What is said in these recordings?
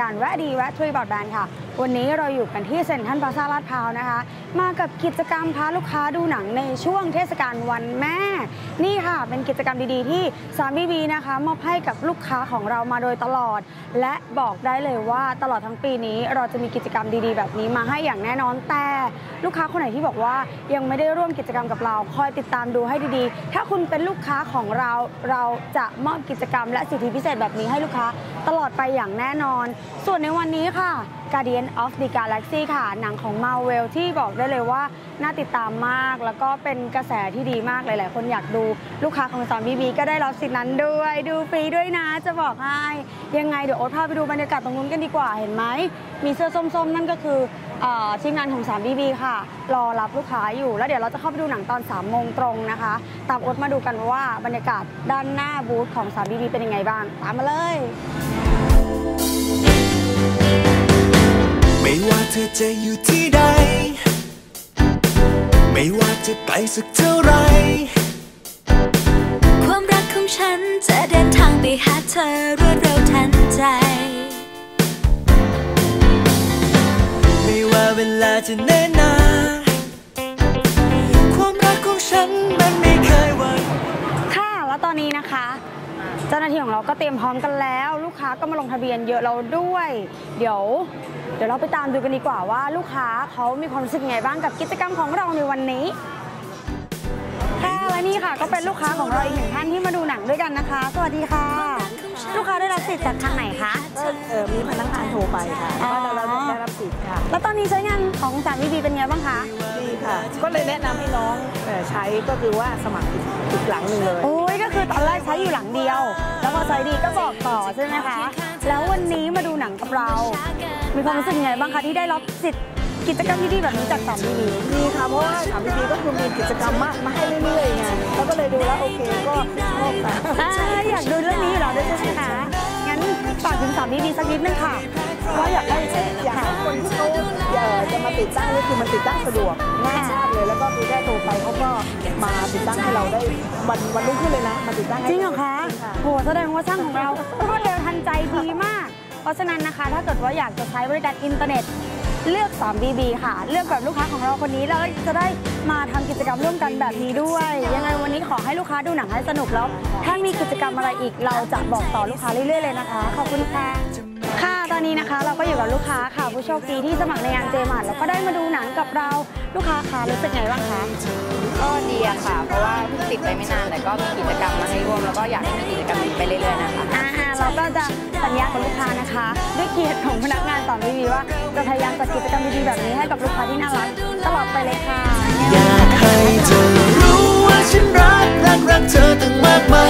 การแวะดีแวะทรีบอดแบนค่ะ วันนี้เราอยู่กันที่เซ็นทรัลพลาซาลาดพร้าวนะคะ มากับกิจกรรมพาลูกค้าดูหนังในช่วงเทศกาลวันแม่ นี่ค่ะ เป็นกิจกรรมดีๆที่สามบีบีนะคะมอบให้กับลูกค้าของเรามาโดยตลอด และบอกได้เลยว่าตลอดทั้งปีนี้เราจะมีกิจกรรมดีๆ แบบนี้มาให้อย่างแน่นอนแต่ ลูกค้าคนไหนที่บอกว่ายังไม่ได้ร่วมกิจกรรมกับเรา คอยติดตามดูให้ดีๆ ถ้าคุณเป็นลูกค้าของเราเราจะมอบกิจกรรมและสิทธิพิเศษแบบนี้ให้ลูกค้าตลอดไปอย่างแน่นอน ส่วนในวันนี้ค่ะ Guardian of the Galaxy ค่ะ หนังของ Marvel ที่บอกได้เลยว่า น่าติดตามมาก แล้วก็เป็นกระแสที่ดีมากหลาย ๆ คนอยากดูลูกค้าของสามบีบีก็ได้รับสิทธินั้นด้วย ดูฟรีด้วยนะ จะบอกให้ ยังไงเดี๋ยวโอ๊ตพาไปดูบรรยากาศตรงนู้นกันดีกว่าเห็นไหม มีเสื้อส้ม ๆ นั่นก็คืออทีมงานของ3 BB ค่ะ รอรับลูกค้าอยู่ แล้วเดี๋ยวเราจะเข้าไปดูหนังตอน3โมงตรงนะคะ ตามโอ๊ตมาดูกันว่าบรรยากาศด้านหน้าบูธของ3 BB เป็นยังไงบ้าง ตามมาเลย จะอยู่ที่ใด ไม่ว่าจะไกลสักเท่าไร ความรักของฉันจะเดินทางไปหาเธอรวดเร็วทันใจ ไม่ว่าเวลาจะเนิ่นนานความรักของฉันมันไม่เคยหวั่นค่ะ แล้วตอนนี้นะคะ เจ้าหน้าที่ของเราก็เตรียมพร้อมกันแล้ว ลูกค้าก็มาลงทะเบียนเยอะเราด้วย เดี๋ยว เดี๋ยวเราไปตามดูกันดีกว่าว่า ลูกค้าเขามีความรู้สึกยังไงบ้างกับกิจกรรมของเราในวันนี้ค่ะและนี่ค่ะก็เป็นลูกค้าของเราอีกหนึ่งท่านที่มาดูหนังด้วยกันนะคะ สวัสดีค่ะ ลูกค้าได้รับสิทธิ์จากทางไหนคะก็เอ่อมีพนักงานโทรไปค่ะอ๋อว่า แล้วตอนนี้ใช้งานของสามวีบีเป็นไงบ้างคะดีค่ะ ก็เลยแนะนำให้น้องเอ่อใช้ก็คือว่าสมัครอีกอีกหลังหนึ่งเลย โอ้ยก็คือตอนแรกใช้อยู่หลังเดียว แล้วพอใช้ดีก็บอกต่อใช่ไหมคะ แล้ววันนี้มาดูหนังกับเรา มีความรู้สึกยังไงบ้างคะที่ได้รับสิทธิ์กิจกรรมดีๆแบบนี้จากสามวีบีดีค่ะ เพราะว่าถามดีๆก็คือมีกิจกรรมมามาให้เรื่อยๆไงแล้วก็เลยดูแล้วโอเคก็ชอบค่ะ อ่าอยากดูเรื่องนี้อยู่แล้วด้วยใช่ไหมคะงั้น ฝากถึงสามวีบีสักนิดนึงค่ะ ก็อยากให้อยากให้คนที่เขาเอ่อจะมาติดตั้งนี่คือมันติดตั้งสะดวกง่ายมากเลยแล้วก็คือแค่โทรไปเขาก็มาติดตั้งให้เราได้วันวันรุ่งขึ้นเลยนะมาติดตั้งให้จริงเหรอคะค่ะโหแสดงว่าช่างของเรารวดเร็วทันใจดีมาก เพราะฉะนั้นนะคะ ถ้าเกิดว่าอยากจะใช้บริการอินเทอร์เน็ต เลือก 3BB ค่ะ เลือกแบบลูกค้าของเราคนนี้แล้วจะได้มาทำกิจกรรมร่วมกันแบบนี้ด้วย ยังไงวันนี้ขอให้ลูกค้าดูหนังให้สนุกแล้ว ถ้ามีกิจกรรมอะไรอีกเราจะบอกต่อลูกค้าเรื่อยๆเลยนะคะ ขอบคุณค่ะค่ะตอนนี้นะคะเราก็อยู่กับลูกค้าค่ะผู้โชคดีที่สมัครในงานเจมาร์แล้วก็ได้มาดูหนังกับเราลูกค้าคะรู้สึกไงบ้างคะก็ดีอะค่ะ เพราะว่าเพิ่งติดไปไม่นานแต่ก็มีกิจกรรมมาให้ร่วมแล้วก็อยากให้มีกิจกรรมนี้ไปเรื่อยๆนะคะอ่า เราก็จะสัญญากับลูกค้านะคะ ด้วยเกียรติของพนักงานสอนวีวิวว่าจะพยายามจัดกิจกรรมดีๆแบบนี้ให้กับลูกค้าที่น่ารักตลอดไปเลยค่ะอยากให้เธอรู้ว่าฉันรักรักรักเธอตั้งมากมาย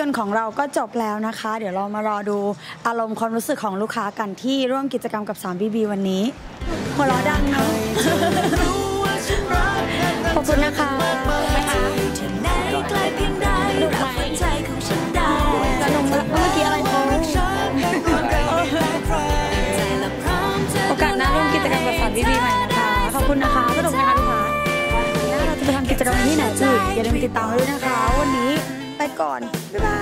ยนตร์ของเราก็จบแล้วนะคะ เดี๋ยวเรามารอดูอารมณ์ความรู้สึกของลูกค้ากันที่ร่วมกิจกรรมกับ 3BB วันนี้หัวเราะดังเนาะขอบคุณนะคะอยู่ที่ไหนไกลเพียงใดรับหัวใจของฉันได้สนุกมากเมื่อกี้อะไรโพสใจและพร้อมจะโอกาสหน้าร่วมกิจกรรมกับ 3BB ใหม่นะคะขอบคุณนะคะสนุกไหมคะลูกค้าหน้าเราจะไปทำกิจกรรมที่ไหนอีกอย่าลืมติดตามไว้ด้วยนะคะวันนี้ไป ก่อน บ๊ายบา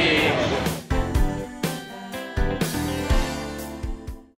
ย